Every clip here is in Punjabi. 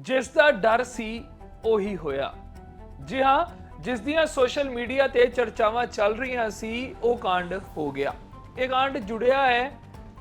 ਜਿਸ ਦਾ ਡਰ ਸੀ, ਉਹੀ ਹੋਇਆ। ਜੀ ਹਾਂ, ਜਿਸ ਦੀਆਂ ਸੋਸ਼ਲ ਮੀਡੀਆ ਤੇ ਚਰਚਾਵਾਂ ਚੱਲ ਰਹੀਆਂ ਸੀ, ਉਹ ਕਾਂਡ ਹੋ ਗਿਆ। ਇਹ ਕਾਂਡ ਜੁੜਿਆ ਹੈ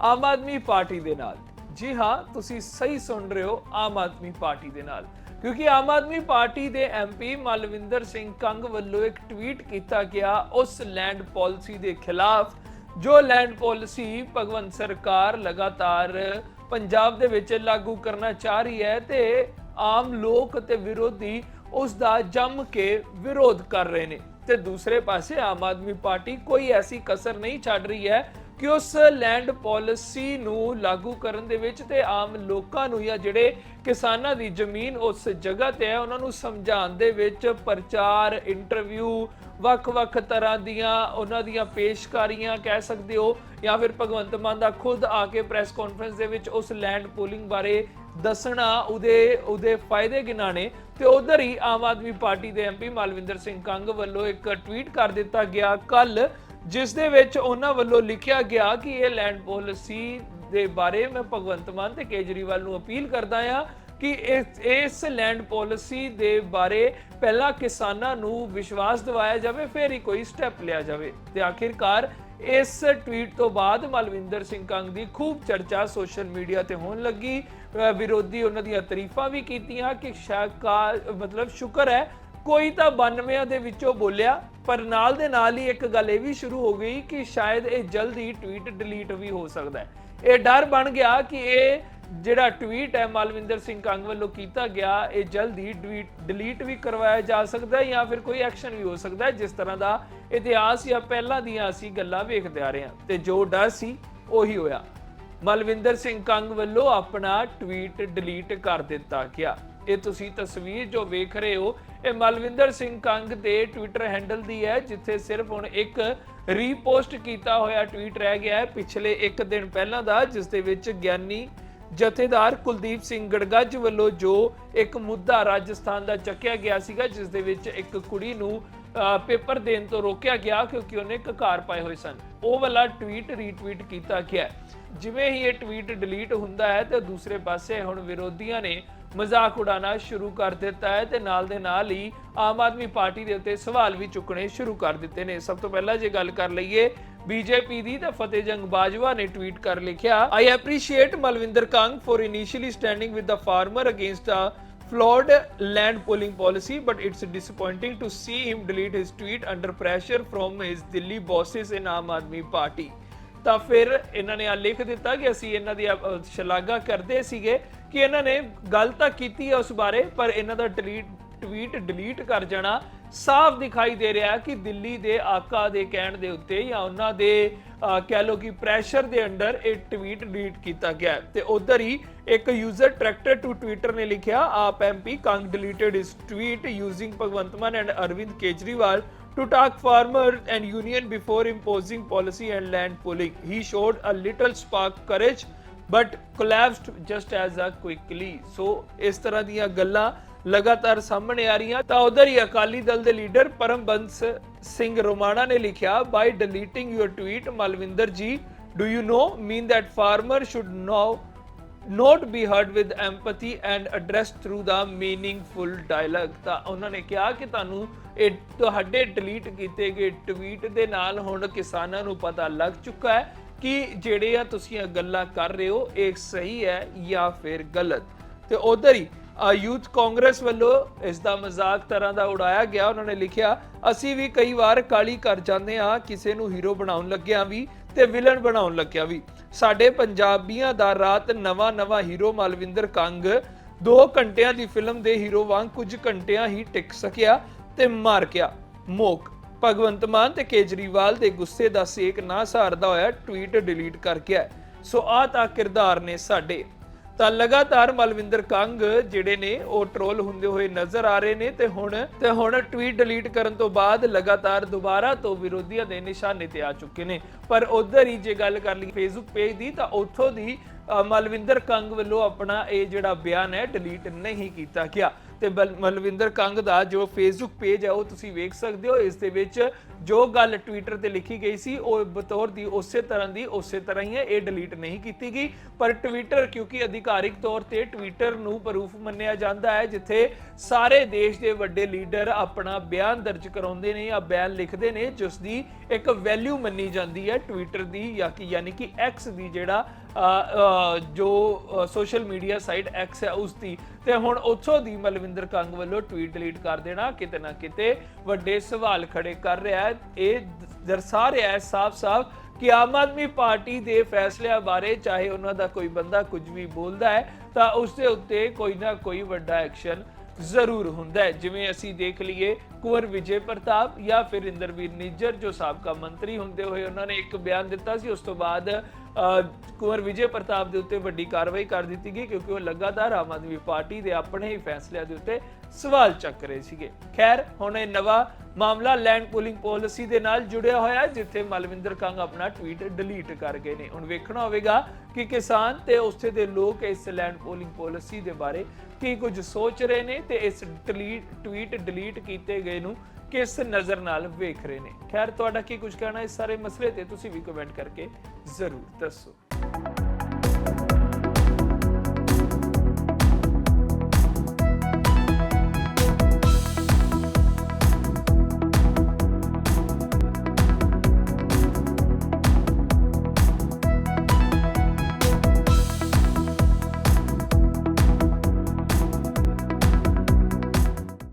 ਆਮ ਆਦਮੀ ਪਾਰਟੀ ਦੇ ਨਾਲ। ਜੀ ਹਾਂ, ਤੁਸੀਂ ਸਹੀ ਸੁਣ ਰਹੇ ਹੋ ਆਮ ਆਦਮੀ ਪਾਰਟੀ ਦੇ ਨਾਲ। ਕਿਉਂਕਿ ਆਮ ਆਦਮੀ ਪਾਰਟੀ ਦੇ ਐਮਪੀ ਮਲਵਿੰਦਰ ਸਿੰਘ ਕੰਗ ਵੱਲੋਂ ਇੱਕ ਟਵੀਟ ਕੀਤਾ ਗਿਆ ਉਸ ਲੈਂਡ ਪਾਲਿਸੀ ਦੇ ਖਿਲਾਫ, ਜੋ ਲੈਂਡ ਪਾਲਿਸੀ ਭਗਵੰਤ ਸਰਕਾਰ ਲਗਾਤਾਰ ਪੰਜਾਬ ਦੇ ਵਿੱਚ ਲਾਗੂ ਕਰਨਾ ਚਾਹ ਰਹੀ ਹੈ ਤੇ ਆਮ ਲੋਕ ਅਤੇ ਵਿਰੋਧੀ ਉਸ ਦਾ ਜੰਮ ਕੇ ਵਿਰੋਧ ਕਰ ਰਹੇ ਨੇ। ਤੇ ਦੂਸਰੇ ਪਾਸੇ ਆਮ ਆਦਮੀ ਪਾਰਟੀ ਕੋਈ ਐਸੀ ਕਸਰ ਨਹੀਂ ਛੱਡ ਰਹੀ ਹੈ ਕਿ ਉਸ ਲੈਂਡ ਪਾਲਿਸੀ ਨੂੰ ਲਾਗੂ ਕਰਨ ਦੇ ਵਿੱਚ ਤੇ ਆਮ ਲੋਕਾਂ ਨੂੰ ਜਾਂ ਜਿਹੜੇ ਕਿਸਾਨਾਂ ਦੀ ਜ਼ਮੀਨ ਉਸ ਜਗ੍ਹਾ ਤੇ ਹੈ, ਉਹਨਾਂ ਨੂੰ ਸਮਝਾਉਣ ਦੇ ਵਿੱਚ ਪ੍ਰਚਾਰ ਇੰਟਰਵਿਊ ਵੱਖ-ਵੱਖ ਤਰ੍ਹਾਂ ਦੀਆਂ ਉਹਨਾਂ ਦੀਆਂ ਪੇਸ਼ਕਾਰੀਆਂ ਕਹਿ ਸਕਦੇ ਹੋ ਜਾਂ ਫਿਰ ਭਗਵੰਤ ਮਾਨ ਦਾ ਖੁਦ ਆ ਕੇ ਪ੍ਰੈਸ ਕਾਨਫਰੰਸ ਦੇ ਵਿੱਚ ਉਸ ਲੈਂਡ ਪੋਲਿੰਗ ਬਾਰੇ ਦੱਸਣਾ ਉਹਦੇ ਉਹਦੇ ਫਾਇਦੇ ਗਿਨਾਣੇ ਤੇ ਉਧਰ ਹੀ ਆਮ ਆਦਮੀ ਪਾਰਟੀ ਦੇ ਐਮਪੀ ਮਾਲਵਿੰਦਰ ਸਿੰਘ ਕੰਗ ਵੱਲੋਂ ਇੱਕ ਟਵੀਟ ਕਰ ਦਿੱਤਾ ਗਿਆ। ਕੱਲ ਜਿਸ ਦੇ ਵਿੱਚ ਉਹਨਾਂ ਵੱਲੋਂ ਲਿਖਿਆ ਗਿਆ ਕਿ ਇਹ ਲੈਂਡ ਪਾਲਿਸੀ ਦੇ ਬਾਰੇ ਮੈਂ ਭਗਵੰਤ ਮਾਨ ਤੇ ਕੇਜਰੀਵਾਲ ਨੂੰ ਅਪੀਲ ਕਰਦਾ ਹਾਂ ਕਿ ਇਸ ਇਸ ਲੈਂਡ ਪਾਲਿਸੀ ਦੇ ਬਾਰੇ ਪਹਿਲਾਂ ਕਿਸਾਨਾਂ ਨੂੰ ਵਿਸ਼ਵਾਸ ਦਿਵਾਇਆ ਜਾਵੇ, ਫਿਰ ਹੀ ਕੋਈ ਸਟੈਪ ਲਿਆ ਜਾਵੇ। ਤੇ ਆਖਿਰਕਾਰ ਇਸ ਟਵੀਟ ਤੋਂ ਬਾਅਦ ਮਲਵਿੰਦਰ ਸਿੰਘ ਕੰਗ ਦੀ ਖੂਬ ਚਰਚਾ ਸੋਸ਼ਲ ਮੀਡੀਆ ਤੇ ਹੋਣ ਲੱਗੀ। ਵਿਰੋਧੀ ਉਹਨਾਂ ਦੀਆਂ ਤਾਰੀਫਾਂ ਵੀ ਕੀਤੀਆਂ ਕਿ ਸ਼ਾਕਾ ਮਤਲਬ ਸ਼ੁਕਰ ਹੈ ਕੋਈ ਤਾਂ 92 ਦੇ ਵਿੱਚੋਂ ਬੋਲਿਆ, ਪਰ ਨਾਲ ਦੇ ਨਾਲ ਹੀ ਇੱਕ ਗੱਲ ਇਹ ਵੀ ਸ਼ੁਰੂ ਹੋ ਗਈ ਕਿ ਸ਼ਾਇਦ ਇਹ ਜਲਦੀ ਟਵੀਟ ਡਿਲੀਟ ਵੀ ਹੋ ਸਕਦਾ ਹੈ। ਇਹ ਡਰ ਬਣ ਗਿਆ ਕਿ ਇਹ ਜਿਹੜਾ ਟਵੀਟ ਹੈ, ਮਲਵਿੰਦਰ ਸਿੰਘ ਕੰਗ ਵੱਲੋਂ ਕੀਤਾ ਗਿਆ, ਇਹ ਜਲਦੀ ਡਿਲੀਟ ਡਿਲੀਟ ਵੀ ਕਰਵਾਇਆ ਜਾ ਸਕਦਾ ਹੈ ਜਾਂ ਫਿਰ ਕੋਈ ਐਕਸ਼ਨ ਵੀ ਹੋ ਸਕਦਾ ਹੈ, ਜਿਸ ਤਰ੍ਹਾਂ ਦਾ ਇਤਿਹਾਸ ਜਾਂ ਪਹਿਲਾਂ ਦੀਆਂ ਅਸੀਂ ਗੱਲਾਂ ਵੇਖਦੇ ਆ ਰਹੇ ਹਾਂ। ਤੇ ਜੋ ਡਰ ਸੀ, ਉਹੀ ਹੋਇਆ। ਮਲਵਿੰਦਰ ਸਿੰਘ ਕੰਗ ਵੱਲੋਂ ਆਪਣਾ ਟਵੀਟ ਡਿਲੀਟ ਕਰ ਦਿੱਤਾ ਗਿਆ। ਇਹ ਤੁਸੀਂ ਤਸਵੀਰ ਜੋ ਵੇਖ ਰਹੇ ਹੋ ਇਹ ਮਲਵਿੰਦਰ ਸਿੰਘ ਕੰਗ ਦੇ ਟਵਿੱਟਰ ਹੈਂਡਲ ਦੀ ਹੈ ਜਿੱਥੇ ਸਿਰਫ ਹੁਣ ਇੱਕ ਰੀਪੋਸਟ ਕੀਤਾ ਹੋਇਆ ਟਵੀਟ ਰਹਿ ਗਿਆ ਹੈ ਪਿਛਲੇ ਇੱਕ ਦਿਨ ਪਹਿਲਾਂ ਦਾ ਜਿਸ ਦੇ ਵਿੱਚ ਗਿਆਨੀ ਜਥੇਦਾਰ ਕੁਲਦੀਪ ਸਿੰਘ ਗੜਗੱਜ ਵੱਲੋਂ ਜੋ ਇੱਕ ਮੁੱਦਾ ਰਾਜਸਥਾਨ ਦਾ ਚੱਕਿਆ ਗਿਆ ਸੀਗਾ ਜਿਸ ਦੇ ਵਿੱਚ ਇੱਕ ਕੁੜੀ ਨੂੰ ਅਹ, ਪੇਪਰ ਦੇਣ ਤੋਂ ਰੋਕਿਆ ਗਿਆ ਕਿਉਂਕਿ ਉਹਨੇ ਕਕਾਰ ਪਾਏ ਹੋਏ ਸਨ ਉਹ ਵਾਲਾ ਟਵੀਟ ਰੀਟਵੀਟ ਕੀਤਾ ਗਿਆ ਹੈ। ਜਿਵੇਂ ਹੀ ਇਹ ਟਵੀਟ ਡਿਲੀਟ ਹੁੰਦਾ ਹੈ ਤੇ ਦੂਸਰੇ ਪਾਸੇ ਹੁਣ ਵਿਰੋਧੀਆਂ ਨੇ ਮਜ਼ਾਕ ਉਡਾਉਣਾ ਸ਼ੁਰੂ ਕਰ ਦਿੱਤਾ ਹੈ ਤੇ ਨਾਲ ਦੇ ਨਾਲ ਹੀ ਆਮ ਆਦਮੀ ਪਾਰਟੀ ਦੇ ਉੱਤੇ ਸਵਾਲ ਵੀ ਚੁੱਕਣੇ ਸ਼ੁਰੂ ਕਰ ਦਿੱਤੇ ਨੇ। ਸਭ ਤੋਂ ਪਹਿਲਾਂ ਜੇ ਗੱਲ ਕਰ ਲਈਏ ਬੀਜੇਪੀ ਦੀ ਤਾਂ ਫਤਿਹ ਜੰਗ ਬਾਜਵਾ ਨੇ ਟਵੀਟ ਕਰ ਲਿਖਿਆ I appreciate Malvinder Kang for initially standing with the farmer against a flawed land polling policy, but it's disappointing to see him delete his tweet under pressure from his Delhi bosses in Aam Aadmi Party. ਤਾਂ ਫਿਰ ਇਹਨਾਂ ਨੇ ਆ ਲਿਖ ਦਿੱਤਾ ਕਿ ਅਸੀਂ ਇਹਨਾਂ ਦੀ ਸ਼ਲਾਘਾ ਕਰਦੇ ਸੀਗੇ ਕਿ ਇਹਨਾਂ ਨੇ ਗੱਲ ਤਾਂ ਕੀਤੀ ਹੈ ਉਸ ਬਾਰੇ, ਪਰ ਇਹਨਾਂ ਦਾ ਡਿਲੀਟ, ਟਵੀਟ ਡਿਲੀਟ ਕਰ ਜਾਣਾ ਸਾਫ਼ ਦਿਖਾਈ ਦੇ ਰਿਹਾ ਕਿ ਦਿੱਲੀ ਦੇ ਆਕਾ ਦੇ ਕਹਿਣ ਦੇ ਉੱਤੇ ਜਾਂ ਉਹਨਾਂ ਦੇ ਕਹਿ ਲੋ ਕਿ ਪ੍ਰੈਸ਼ਰ ਦੇ ਅੰਡਰ ਇਹ ਟਵੀਟ ਡਿਲੀਟ ਕੀਤਾ ਗਿਆ ਤੇ ਉਧਰ ਹੀ ਇੱਕ ਯੂਜ਼ਰ ਟਰੈਕਟਰ ਟੂ ਟਵਿੱਟਰ ਨੇ ਲਿਖਿਆ, AAP MP Kang deleted his tweet using Bhagwant Mann and Arvind Kejriwal to talk farmer and union before imposing policy and land pooling. He showed a little spark courage but collapsed just as a quickly. So, ਇਸ ਤਰ੍ਹਾਂ ਦੀਆਂ ਗੱਲਾਂ ਲਗਾਤਾਰ ਸਾਹਮਣੇ ਆ ਰਹੀਆਂ। ਤਾਂ ਉਧਰ ਹੀ ਅਕਾਲੀ ਦਲ ਦੇ ਲੀਡਰ ਪਰਮਬੰਸ ਸਿੰਘ ਰੋਮਾਣਾ ਨੇ ਲਿਖਿਆ by deleting your tweet Malvinder ji do you know mean that farmer should now not be heard with empathy and addressed through the meaningful dialogue ਤਾਂ ਉਹਨਾਂ ਨੇ ਕਿਹਾ ਕਿ ਤੁਹਾਨੂੰ ਇਹ ਤੁਹਾਡੇ ਡਿਲੀਟ ਕੀਤੇ ਗਏ ਟਵੀਟ ਦੇ ਨਾਲ ਹੁਣ ਕਿਸਾਨਾਂ ਨੂੰ ਪਤਾ ਲੱਗ ਚੁੱਕਾ ਹੈ। ਕਿ ਜਿਹੜੇ ਆ ਤੁਸੀਂ ਗੱਲਾਂ ਕਰ ਰਹੇ ਹੋ, ਇਹ ਸਹੀ ਹੈ ਜਾਂ ਫਿਰ ਗਲਤ? ਤੇ ਉਧਰ ਹੀ ਯੂਥ ਕਾਂਗਰਸ ਵੱਲੋਂ ਇਸ ਦਾ ਮਜ਼ਾਕ ਤਰ੍ਹਾਂ ਦਾ ਉਡਾਇਆ ਗਿਆ। ਉਹਨਾਂ ਨੇ ਲਿਖਿਆ, ਅਸੀਂ ਵੀ ਕਈ ਵਾਰ ਕਾਲੀ ਕਰ ਜਾਂਦੇ ਆ ਕਿਸੇ ਨੂੰ ਹੀਰੋ ਬਣਾਉਣ ਲੱਗਿਆ ਵੀ ਤੇ ਵਿਲਨ ਬਣਾਉਣ ਲੱਗਿਆ ਵੀ। ਸਾਡੇ ਪੰਜਾਬੀਆਂ ਦਾ ਰਾਤ ਨਵਾਂ ਨਵਾਂ ਹੀਰੋ ਮਲਵਿੰਦਰ ਕੰਗ 2 ਘੰਟਿਆਂ ਦੀ ਫਿਲਮ ਦੇ ਹੀਰੋ ਵਾਂਗ ਕੁਝ ਘੰਟਿਆਂ ਹੀ ਟਿਕ ਸਕਿਆ ਤੇ ਮਾਰ ਗਿਆ। ਮੋਕ ਭਗਵੰਤ ਮਾਨ ਤੇ ਕੇਜਰੀਵਾਲ ਦੇ ਗੁੱਸੇ ਦਾ ਸੇਕ ਨਾ ਸਹਾਰਦਾ ਹੋਇਆ ਟਵੀਟ ਡਿਲੀਟ ਕਰ ਗਿਆ ਸੋ ਆ ਤਾਂ ਕਿਰਦਾਰ ਨੇ ਸਾਡੇ। ਤਾਂ ਲਗਾਤਾਰ ਮਲਵਿੰਦਰ ਕੰਗ ਜਿਹੜੇ ਨੇ, ਉਹ ਟ੍ਰੋਲ ਹੁੰਦੇ ਹੋਏ ਨਜ਼ਰ ਆ ਰਹੇ ਨੇ ਤੇ ਹੁਣ ਤੇ ਹੁਣ ਟਵੀਟ ਡਿਲੀਟ ਕਰਨ ਤੋਂ ਬਾਅਦ ਲਗਾਤਾਰ ਦੁਬਾਰਾ ਤੋਂ ਵਿਰੋਧੀਆਂ ਦੇ ਨਿਸ਼ਾਨੇ ਤੇ ਆ ਚੁੱਕੇ ਨੇ। ਪਰ ਉਧਰ ਹੀ ਜੇ ਗੱਲ ਕਰ ਲਈ ਫੇਸਬੁੱਕ ਪੇਜ ਦੀ, ਤਾਂ ਉੱਥੋਂ ਦੀ ਮਲਵਿੰਦਰ ਕੰਗ ਵੱਲੋਂ ਆਪਣਾ ਇਹ ਜਿਹੜਾ ਬਿਆਨ ਹੈ ਡਿਲੀਟ ਨਹੀਂ ਕੀਤਾ ਗਿਆ। ਤੇ ਬਲ- ਮਲਵਿੰਦਰ ਕੰਗ ਦਾ ਜੋ ਫੇਸਬੁੱਕ ਪੇਜ ਹੈ, ਉਹ ਤੁਸੀਂ ਵੇਖ ਸਕਦੇ ਹੋ। ਇਸ ਦੇ ਵਿੱਚ ਜੋ ਗੱਲ ਟਵਿੱਟਰ ਤੇ ਲਿਖੀ ਗਈ ਸੀ, ਉਹ ਬਤੌਰ ਦੀ ਉਸੇ ਤਰ੍ਹਾਂ ਦੀ ਉਸੇ ਤਰ੍ਹਾਂ ਹੀ ਹੈ। ਇਹ ਡਿਲੀਟ ਨਹੀਂ ਕੀਤੀ ਗਈ। ਪਰ ਟਵਿੱਟਰ ਕਿਉਂਕਿ ਅਧਿਕਾਰਿਕ ਤੌਰ ਤੇ ਟਵਿੱਟਰ ਨੂੰ ਪ੍ਰੂਫ ਮੰਨਿਆ ਜਾਂਦਾ ਹੈ, ਜਿੱਥੇ ਸਾਰੇ ਦੇਸ਼ ਦੇ ਵੱਡੇ ਲੀਡਰ ਆਪਣਾ ਬਿਆਨ ਦਰਜ ਕਰਾਉਂਦੇ ਨੇ ਜਾਂ ਬਿਆਨ ਲਿਖਦੇ ਨੇ, ਜਿਸ ਦੀ ਇੱਕ ਵੈਲਿਊ ਮੰਨੀ ਜਾਂਦੀ ਹੈ ਟਵਿੱਟਰ ਦੀ, ਜਾਂ ਕਿ ਯਾਨੀ ਕਿ ਐਕਸ ਦੀ ਜਿਹੜਾ ਜੋ ਸੋਸ਼ਲ ਮੀਡੀਆ ਸਾਈਟ ਐਕਸ ਹੈ ਉਸ ਦੀ ਤੇ ਹੁਣ ਉੱਥੋਂ ਦੀ ਮਲਵਿੰਦਰ ਕੰਗ ਵੱਲੋਂ ਟਵੀਟ ਡਿਲੀਟ ਕਰ ਦੇਣਾ, ਕਿਤੇ ਨਾ ਕਿਤੇ ਵੱਡੇ ਸਵਾਲ ਖੜੇ ਕਰ ਰਿਹਾ ਹੈ। ਇਹ ਦਰਸਾ ਰਿਹਾ ਹੈ ਸਾਫ਼-ਸਾਫ਼ ਕਿ ਆਮ ਆਦਮੀ ਪਾਰਟੀ ਦੇ ਫੈਸਲਿਆਂ ਬਾਰੇ ਚਾਹੇ ਉਹਨਾਂ ਦਾ ਕੋਈ ਬੰਦਾ ਕੁਝ ਵੀ ਬੋਲਦਾ ਹੈ, ਤਾਂ ਉਸ ਦੇ ਉੱਤੇ ਕੋਈ ਨਾ ਕੋਈ ਵੱਡਾ ਐਕਸ਼ਨ ਜ਼ਰੂਰ ਹੁੰਦਾ ਹੈ। ਜਿਵੇਂ ਅਸੀਂ ਦੇਖ ਲਈਏ ਕੁਵਰ ਵਿਜੇ ਪ੍ਰਤਾਪ ਜਾਂ ਫਿਰ ਇੰਦਰਵੀਰ ਨਿੱਜਰ, ਜੋ ਸਾਬਕਾ ਮੰਤਰੀ ਹੁੰਦੇ ਹੋਏ ਉਹਨਾਂ ਨੇ ਇੱਕ ਬਿਆਨ ਦਿੱਤਾ ਸੀ। ਉਸ ਤੋਂ ਬਾਅਦ ਕੁੰਵਰ ਵਿਜੇ ਪ੍ਰਤਾਪ ਦੇ ਉੱਤੇ ਵੱਡੀ ਕਾਰਵਾਈ ਕਰ ਦਿੱਤੀ ਗਈ ਕਿਉਂਕਿ ਉਹ ਲਗਾਤਾਰ ਆਮ ਆਦਮੀ ਪਾਰਟੀ ਦੇ ਆਪਣੇ ਹੀ ਫੈਸਲਿਆਂ ਦੇ ਉੱਤੇ ਸਵਾਲ ਚੱਕ ਰਹੇ ਸੀਗੇ। ਖੈਰ ਹੁਣ ਇਹ ਨਵਾਂ ਮਾਮਲਾ ਲੈਂਡ ਪੂਲਿੰਗ ਪਾਲਿਸੀ ਦੇ ਨਾਲ ਜੁੜਿਆ ਹੋਇਆ ਹੈ, ਜਿੱਥੇ ਮਲਵਿੰਦਰ ਕੰਗ ਆਪਣਾ ਟਵੀਟ ਡਿਲੀਟ ਕਰ ਗਏ ਨੇ। ਹੁਣ ਵੇਖਣਾ ਹੋਵੇਗਾ ਕਿ ਕਿਸਾਨ ਤੇ ਉਸਤੇ ਦੇ ਲੋਕ ਇਸ ਲੈਂਡ ਪੂਲਿੰਗ ਪਾਲਿਸੀ ਦੇ ਬਾਰੇ ਕੀ ਕੁਝ ਸੋਚ ਰਹੇ ਨੇ ਤੇ ਇਸ ਡਿਲੀਟ ਟਵੀਟ ਡਿਲੀਟ ਕੀਤੇ ਗਏ ਨੂੰ ਕਿਸ ਨਜ਼ਰ ਨਾਲ ਵੇਖ ਰਹੇ ਨੇ? ਖੈਰ, ਤੁਹਾਡਾ ਕੀ ਕੁਝ ਕਹਿਣਾ ਇਸ ਸਾਰੇ ਮਸਲੇ ਤੇ ਤੁਸੀਂ ਵੀ ਕਮੈਂਟ ਕਰਕੇ ਜ਼ਰੂਰ ਦੱਸੋ।